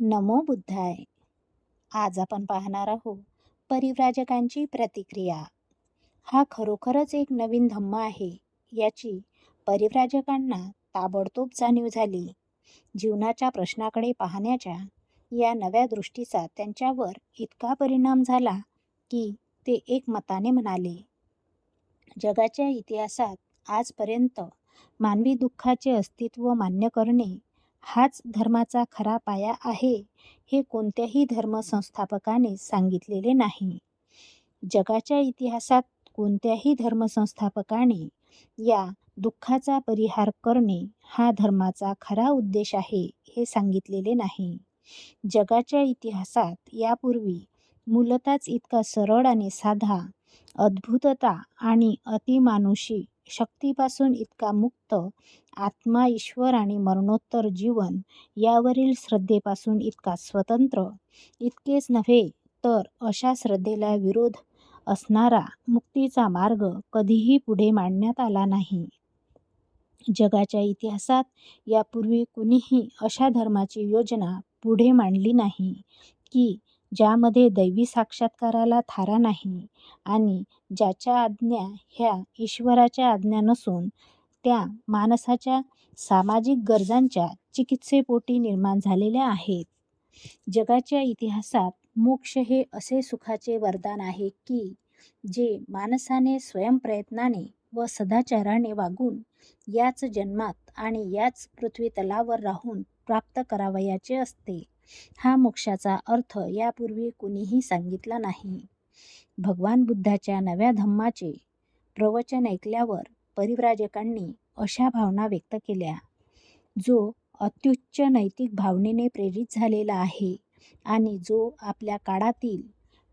नमो बुद्धाय. आज आपण पाहणार आहोत परिव्राजकांची प्रतिक्रिया. हा खरोखरच एक नवीन धम्म आहे याची परिव्राजकांना ताबडतोब जाणीव झाली. जीवनाच्या प्रश्नाकडे पाहण्याच्या या नव्या दृष्टीचा त्यांच्यावर इतका परिणाम झाला की ते एक मताने म्हणाले जगाच्या इतिहासात आजपर्यंत मानवी दुःखाचे अस्तित्व मान्य करणे हाच धर्माचा खरा पाया आहे हे कोणत्याही धर्मसंस्थापकाने सांगितलेले नाही. जगाच्या इतिहासात कोणत्याही धर्मसंस्थापकाने या दुःखाचा परिहार करणे हा धर्माचा खरा उद्देश आहे हे सांगितलेले नाही. जगाच्या इतिहासात यापूर्वी मूलतःच इतका सरळ आणि साधा अद्भुतता आणि अतिमानुषी शक्तीपासून इतका मुक्त आत्मा ईश्वर आणि मरणोत्तर जीवन यावरील श्रद्धेपासून इतका स्वतंत्र? इतकेच नव्हे तर अशा श्रद्धेला विरोध असणारा मुक्तीचा मार्ग कधीही पुढे मांडण्यात आला नाही. जगाच्या इतिहासात यापूर्वी कुणीही अशा धर्माची योजना पुढे मांडली नाही की ज्यामध्ये दैवी साक्षात्काराला थारा नाही आणि ज्याच्या आज्ञा ह्या ईश्वराच्या आज्ञा नसून त्या माणसाच्या सामाजिक गरजांच्या चिकित्सेपोटी निर्माण झालेल्या आहेत. जगाच्या इतिहासात मोक्ष हे असे सुखाचे वरदान आहे की जे माणसाने स्वयंप्रयत्नाने व सदाचाराने वागून याच जन्मात आणि याच पृथ्वीतलावर राहून प्राप्त करावयाचे असते. हा मोक्षाचा अर्थ यापूर्वी कुणीही सांगितला नाही. भगवान बुद्धाच्या नव्या धम्माचे प्रवचन ऐकल्यावर परिव्राजकांनी अशा भावना व्यक्त केल्या. जो अत्युच्च नैतिक भावनेने प्रेरित झालेला आहे आणि जो आपल्या काळातील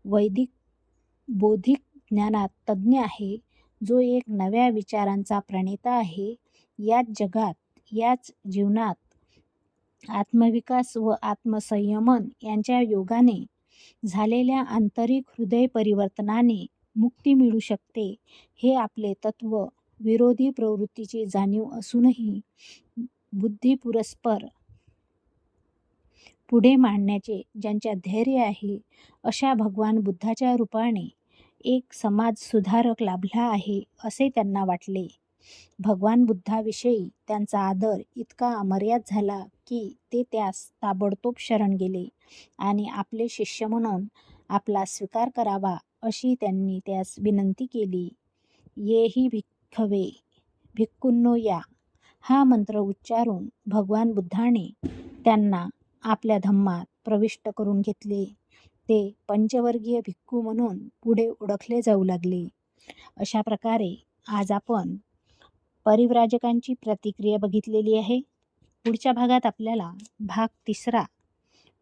वैदिक बौद्धिक ज्ञानात तज्ज्ञ आहे जो एक नव्या विचारांचा प्रणेता आहे याच जगात याच जीवनात आत्मविकास व आत्मसंयमन यांच्या योगाने झालेल्या आंतरिक हृदय परिवर्तनाने मुक्ती मिळू शकते. हे आपले तत्व विरोधी प्रवृत्तीची जाणीव असूनही बुद्धिपुरस्पर पुढे मांडण्याचे ज्यांच्या धैर्य आहे अशा भगवान बुद्धाच्या रूपाने एक समाज सुधारक लाभला आहे असे त्यांना वाटले. भगवान बुद्धाविषयी त्यांचा आदर इतका अमर्याद झाला की ते त्यास ताबडतोब शरण गेले आणि आपले शिष्य म्हणून आपला स्वीकार करावा अशी त्यांनी त्यास विनंती केली. येही भिक्खवे भिक्खूंनो या हा मंत्र उच्चारून भगवान बुद्धाने त्यांना आपल्या धम्मात प्रविष्ट करून घेतले. ते पंचवर्गीय भिक्खू म्हणून पुढे ओळखले जाऊ लागले. अशा प्रकारे आज आपण परिव्राजकांची प्रतिक्रिया बघितलेली आहे. पुढच्या भागात आपल्याला भाग तिसरा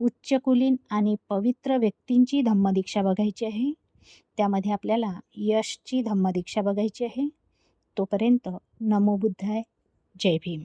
उच्चकुलीन आणि पवित्र व्यक्तींची धम्मदीक्षा बघायची आहे. त्यामध्ये आपल्याला यशची धम्मदीक्षा बघायची आहे. तोपर्यंत नमो बुद्धाय. जय भीम.